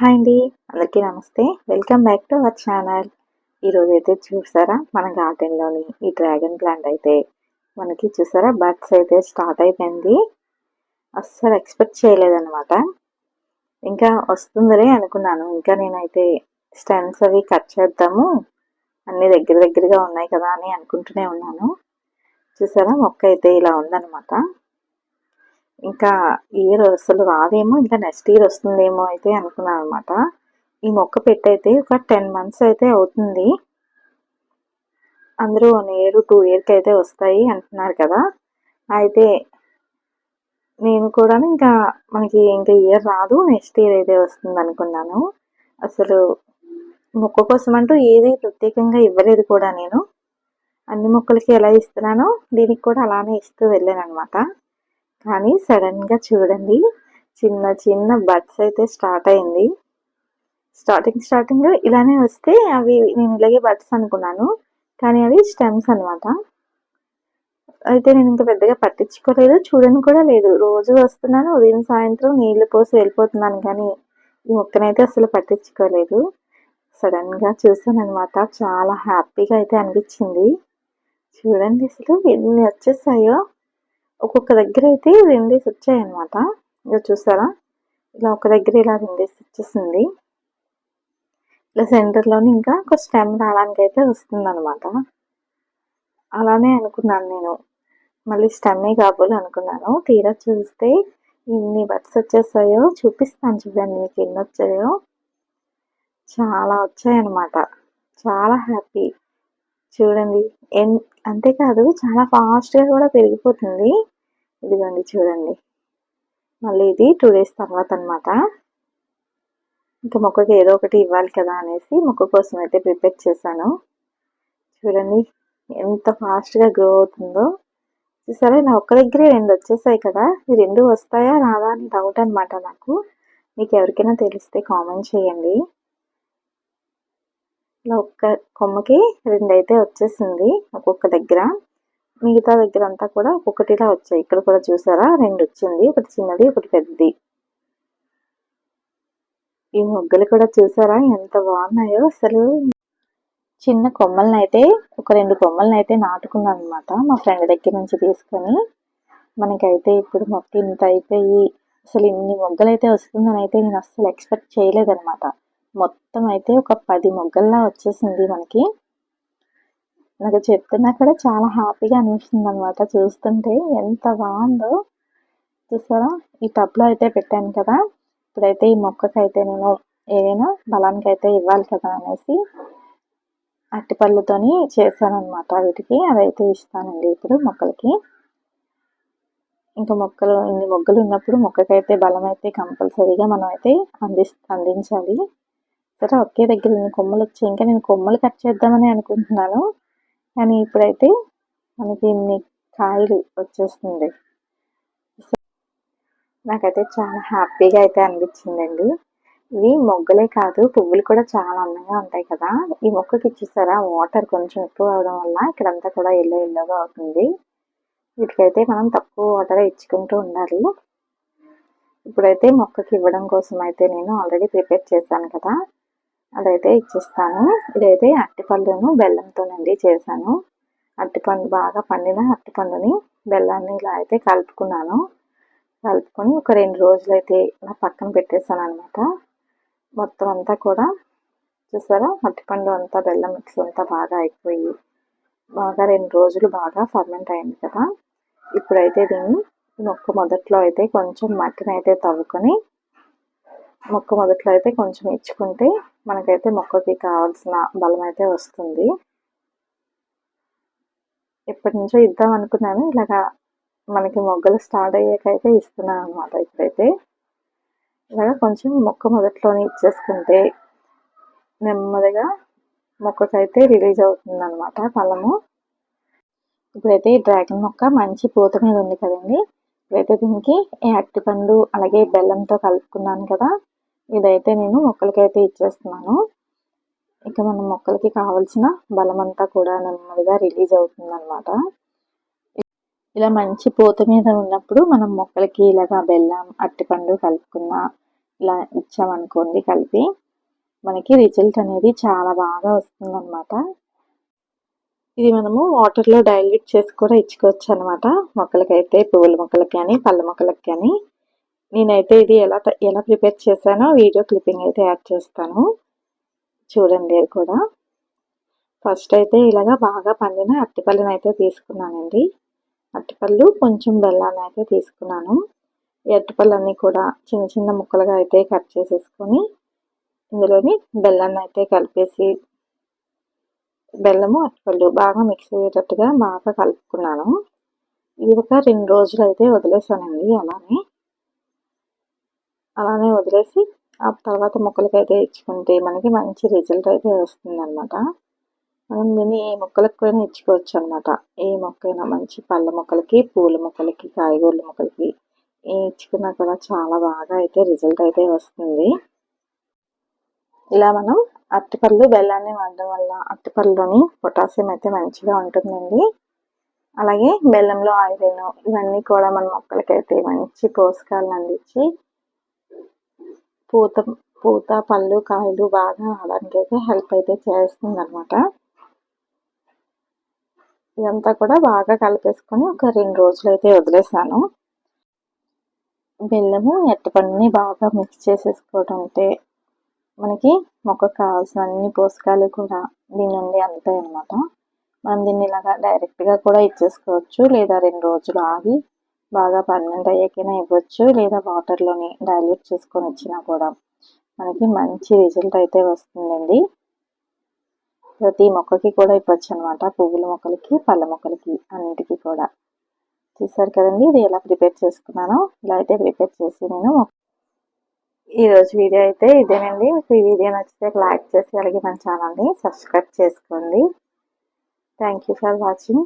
Hi అండి. అందరికీ నమస్తే. Welcome back to our channel. ఈరోజు అయితే చూసారా? మన గార్డెన్లోని ఈ డ్రాగన్ ప్లాంట్ అయితే మనకి చూసారా? బర్డ్స్ అయితే స్టార్ట్ అయిపోయింది. అస్సలు ఎక్స్పెక్ట్ చేయలేదన్నమాట. ఇంకా వస్తుందరే అనుకున్నాను. ఇంకా నేనైతే స్టెమ్స్ అవి కట్ చేద్దాము. అన్ని దగ్గర దగ్గరగా ఉన్నాయి కదా అని అనుకుంటూనే ఉన్నాను. చూసారా? మొక్క అయితే ఇలా ఉందన్నమాట. ఇంకా ఇయర్ అసలు రాదేమో ఇంకా నెక్స్ట్ ఇయర్ వస్తుందేమో అయితే అనుకున్నాను అనమాట ఈ మొక్క పెట్టయితే ఒక టెన్ మంత్స్ అయితే అవుతుంది. అందరూ వన్ ఇయర్ టూ ఇయర్కి అయితే వస్తాయి అంటున్నారు కదా. అయితే నేను కూడా ఇంకా మనకి ఇంకా ఇయర్ రాదు నెక్స్ట్ ఇయర్ అయితే వస్తుంది అనుకున్నాను. అసలు మొక్క కోసం అంటూ ఏది ప్రత్యేకంగా ఇవ్వలేదు కూడా నేను. అన్ని మొక్కలకి ఎలా ఇస్తున్నానో దీనికి కూడా అలానే ఇస్తూ వెళ్ళాను అనమాట కానీ సడన్గా చూడండి చిన్న చిన్న బడ్స్ అయితే స్టార్ట్ అయింది. స్టార్టింగ్ స్టార్టింగ్ ఇలానే వస్తే అవి నేను ఇలాగే బడ్స్ అనుకున్నాను కానీ అవి స్టెమ్స్ అనమాట అయితే నేను ఇంకా పెద్దగా పట్టించుకోలేదు చూడని కూడా లేదు. రోజు వస్తున్నాను ఉదయం సాయంత్రం నీళ్ళు పోసి వెళ్ళిపోతున్నాను కానీ ఈ మొక్కనైతే అసలు పట్టించుకోలేదు. సడన్గా చూసాను అనమాట చాలా హ్యాపీగా అయితే అనిపించింది. చూడండి అసలు ఎన్ని వచ్చేసాయో. ఒక్కొక్క దగ్గర అయితే రెండేసి వచ్చాయన్నమాట. ఇలా చూసారా? ఇలా ఒక దగ్గర ఇలా రెండేసి వచ్చేసింది. ఇలా సెంటర్లోని ఇంకా ఒక స్టెమ్ రావడానికి అయితే వస్తుందన్నమాట. అలానే అనుకున్నాను నేను. మళ్ళీ స్టెమ్మే కాబోలు అనుకున్నాను. తీరా చూస్తే ఎన్ని బట్స్ వచ్చేసాయో చూపిస్తాను చూడండి మీకు ఎన్ని వచ్చాయో. చాలా వచ్చాయన్నమాట. చాలా హ్యాపీ చూడండి ఎన్ అంతేకాదు చాలా ఫాస్ట్గా కూడా పెరిగిపోతుంది. ఇదిగోండి చూడండి. మళ్ళీ ఇది టూ డేస్ తర్వాత అనమాట ఇంకా మొక్కకి ఏదో ఒకటి ఇవ్వాలి కదా అనేసి మొక్క కోసం అయితే ప్రిపేర్ చేశాను. చూడండి ఎంత ఫాస్ట్గా గ్రో అవుతుందో. చూసారా? నా ఒక్క దగ్గరే రెండు వచ్చేసాయి కదా. ఈ రెండు వస్తాయా రాదా అని డౌట్ అనమాట నాకు. మీకు ఎవరికైనా తెలిస్తే కామెంట్ చేయండి. ఇలా ఒక్క కొమ్మకి రెండు అయితే వచ్చేసింది. ఒక్కొక్క దగ్గర. మిగతా దగ్గర అంతా కూడా ఒక్కొక్కటిలా వచ్చాయి. ఇక్కడ కూడా చూసారా? రెండు వచ్చింది ఒకటి చిన్నది ఒకటి పెద్దది. ఈ మొగ్గలు కూడా చూసారా? ఎంత బాగున్నాయో! అసలు చిన్న కొమ్మల్ని అయితే ఒక రెండు కొమ్మల్ని అయితే నాటుకున్నాను అనమాట మా ఫ్రెండ్ దగ్గర నుంచి తీసుకొని. మనకైతే ఇప్పుడు మొక్క ఇంత అయిపోయి అసలు ఇన్ని మొగ్గలు అయితే వస్తుందని అయితే నేను అస్సలు ఎక్స్పెక్ట్ చేయలేదనమాట మొత్తం అయితే ఒక పది మొగ్గల్లా వచ్చేసింది మనకి. నాకు చెప్తున్నా కూడా చాలా హ్యాపీగా అనిపిస్తుంది అనమాట చూస్తుంటే ఎంత బాగుందో. చూసారా? ఈ టబ్లో అయితే పెట్టాను కదా. ఇప్పుడైతే ఈ మొక్కకైతే నేను ఏదైనా బలానికి అయితే ఇవ్వాలి కదా అనేసి అట్టిపళ్ళుతోని చేశానమాట వీటికి. అదైతే ఇస్తానండి ఇప్పుడు మొక్కలకి. ఇంకా మొక్కలు ఇన్ని మొగ్గలు ఉన్నప్పుడు మొక్కకైతే బలం అయితే కంపల్సరీగా మనం అయితే అంది అందించాలి. సరే ఒకే దగ్గర ఇన్ని కొమ్మలు వచ్చాయి ఇంకా నేను కొమ్మలు కట్ చేద్దామని అనుకుంటున్నాను. కానీ ఇప్పుడైతే మనకి ఇన్ని కాయలు వచ్చేస్తుంది. నాకైతే చాలా హ్యాపీగా అయితే అనిపించిందండి. ఇవి మొగ్గలే కాదు పువ్వులు కూడా చాలా అందంగా ఉంటాయి కదా. ఈ మొక్కకి ఇచ్చేసారా వాటర్ కొంచెం ఎక్కువ అవడం వల్ల ఇక్కడంతా కూడా ఎల్లో ఎల్లోగా అవుతుంది. వీటికైతే మనం తక్కువ వాటర్ ఇచ్చుకుంటూ ఉండాలి. ఇప్పుడైతే మొక్కకి ఇవ్వడం కోసం అయితే నేను ఆల్రెడీ ప్రిపేర్ చేశాను కదా. అదైతే ఇచ్చేస్తాను. ఇదైతే అట్టిపళ్ళును బెల్లంతోనండి చేశాను. అట్టిపండు బాగా పండిన అట్టిపండుని బెల్లాన్ని ఇలా అయితే కలుపుకున్నాను. కలుపుకొని ఒక రెండు రోజులు అయితే ఇలా పక్కన పెట్టేశాను అనమాట మొత్తం అంతా కూడా చూసారా? అట్టిపండు అంతా బెల్లం మిక్స్ అంతా బాగా అయిపోయి బాగా రెండు రోజులు బాగా ఫర్మెంట్ అయింది కదా. ఇప్పుడైతే దీన్ని మొక్క మొదట్లో అయితే కొంచెం మట్టిని అయితే తవ్వుకొని మొక్క మొదట్లో అయితే కొంచెం ఇచ్చుకుంటే మనకైతే మొక్కకి కావాల్సిన బలం అయితే వస్తుంది. ఎప్పటి నుంచో ఇద్దాం అనుకున్నాను. ఇలాగా మనకి మొగ్గలు స్టార్ట్ అయ్యాకైతే ఇస్తున్నాను అనమాట ఇప్పుడైతే. ఇలాగ కొంచెం మొక్క మొదట్లోనే ఇచ్చేసుకుంటే నెమ్మదిగా మొక్కకైతే రిలీజ్ అవుతుంది అనమాట ఫలము. ఇప్పుడైతే డ్రాగన్ మొక్క మంచి పూత మీద ఉంది కదండి. ఇప్పుడైతే దీనికి అరటిపండు అలాగే బెల్లంతో కలుపుకున్నాను కదా. ఇదైతే నేను మొక్కలకైతే ఇచ్చేస్తున్నాను. ఇక మన మొక్కలకి కావాల్సిన బలం అంతా కూడా నెమ్మదిగా రిలీజ్ అవుతుంది అనమాట ఇలా మంచి పూత మీద ఉన్నప్పుడు మనం మొక్కలకి ఇలాగా బెల్లం అట్టిపండు కలుపుకున్న ఇలా ఇచ్చామనుకోండి కలిపి మనకి రిజల్ట్ అనేది చాలా బాగా వస్తుందన్నమాట. ఇది మనము వాటర్లో డైల్యూట్ చేసి కూడా ఇచ్చుకోవచ్చు అనమాట మొక్కలకైతే పువ్వుల మొక్కలకి కానీ పళ్ళ మొక్కలకి కానీ. నేనైతే ఇది ఎలా ఎలా ప్రిపేర్ చేశానో వీడియో క్లిప్పింగ్ అయితే యాడ్ చేస్తాను. చూడండి అది కూడా. ఫస్ట్ అయితే ఇలాగా బాగా పండిన అట్టిపళ్ళని అయితే తీసుకున్నానండి. అట్టిపళ్ళు కొంచెం బెల్లాన్ని అయితే తీసుకున్నాను. ఈ అట్టిపళ్ళన్నీ కూడా చిన్న చిన్న ముక్కలుగా అయితే కట్ చేసేసుకొని ఇందులోని బెల్లాన్ని అయితే కలిపేసి బెల్లము అట్టిపళ్ళు బాగా మిక్స్ అయ్యేటట్టుగా బాగా కలుపుకున్నాను. ఇది ఒక రెండు రోజులు అయితే వదిలేసానండి అలానే. అలానే వదిలేసి ఆ తర్వాత మొక్కలకి అయితే ఇచ్చుకుంటే మనకి మంచి రిజల్ట్ అయితే వస్తుందన్నమాట. మనం దీన్ని ఏ మొక్కలకు కూడా ఇచ్చుకోవచ్చు అనమాట ఏ మొక్కైనా మంచి పళ్ళ మొక్కలకి పూల మొక్కలకి కాయగూరల మొక్కలకి ఏ ఇచ్చుకున్నా కూడా చాలా బాగా అయితే రిజల్ట్ అయితే వస్తుంది. ఇలా మనం అరటిపళ్ళు బెల్లాన్ని వాడడం వల్ల అరటిపళ్ళలోని పొటాషియం అయితే మంచిగా ఉంటుందండి. అలాగే బెల్లంలో ఆయిల్ ఇవన్నీ కూడా మన మొక్కలకైతే మంచి పోషకాలను అందించి పూత పూత పళ్ళు కాయలు బాగా రావడానికి అయితే హెల్ప్ అయితే చేస్తుంది అనమాట ఇదంతా కూడా బాగా కలిపేసుకొని ఒక రెండు రోజులు అయితే వదిలేసాను. బెల్లము ఎట్టపండుని బాగా మిక్స్ చేసేసుకోవడం అంటే మనకి మొక్కకు కావాల్సిన అన్ని పోషకాలు కూడా దీని నుండి అందుతాయి అనమాట మనం దీన్ని ఇలాగా డైరెక్ట్గా కూడా ఇచ్చేసుకోవచ్చు లేదా రెండు రోజులు ఆగి బాగా పర్మనెంట్ అయ్యాకైనా ఇవ్వచ్చు లేదా వాటర్లోని డైల్యూట్ చేసుకొని ఇచ్చినా కూడా. మనకి మంచి రిజల్ట్ అయితే వస్తుందండి. ప్రతి మొక్కకి కూడా ఇవ్వచ్చు అనమాట పువ్వుల మొక్కలకి పళ్ళ మొక్కలకి అన్నిటికీ కూడా. చూసారు కదండి ఇది ఎలా ప్రిపేర్ చేసుకున్నానో? ఇలా అయితే ప్రిపేర్ చేసి నేను ఈరోజు వీడియో అయితే ఇదేనండి. మీకు ఈ వీడియో నచ్చితే లైక్ చేసి అలాగే మన ఛానల్ని సబ్స్క్రైబ్ చేసుకోండి. Thank you for watching